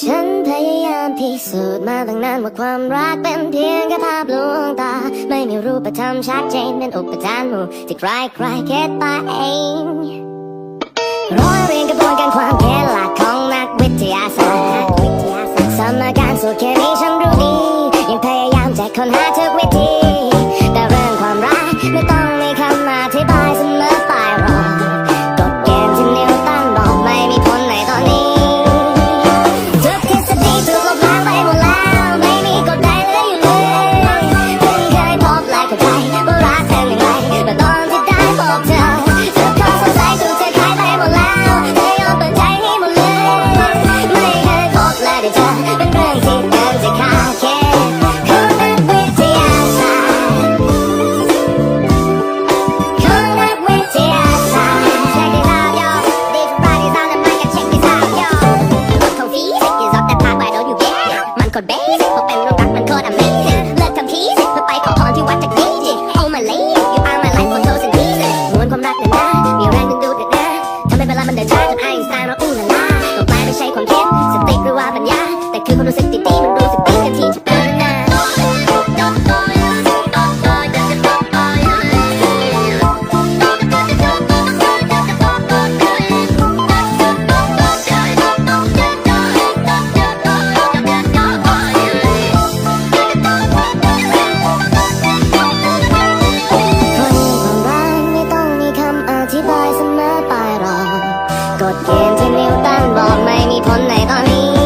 ฉันพยายามพิสูจน์มาตั้งนานว่าความรักเป็นเพียงแค่ภาพลวงตา ไม่มีรูปธรรมชัดเจนเป็นอุปทานหมู่ที่ใครใครคิดไปเองร้อยเรียงกระบวนการความคิดหลัก ตรเบสิกพอเป็นรูปรักมันโคตร amazing เลิกทำทีสิเพื่อไปขอพรที่วัดจากนี้จิ Oh my lady you are my life photosynthesis มวลความรักเนี่ยนะมีแรงดึงดูดเนี่ยนะทำให้เวลามันเดินช้าจนไอน์สไตน์ร้องอู้ละลาก็กลายไม่ใช่ความคิดสติหรือว่าปัญญาแต่คือความรู้สึก เกมที่นิ้วตันบอกไม่มีผลในตอนนี้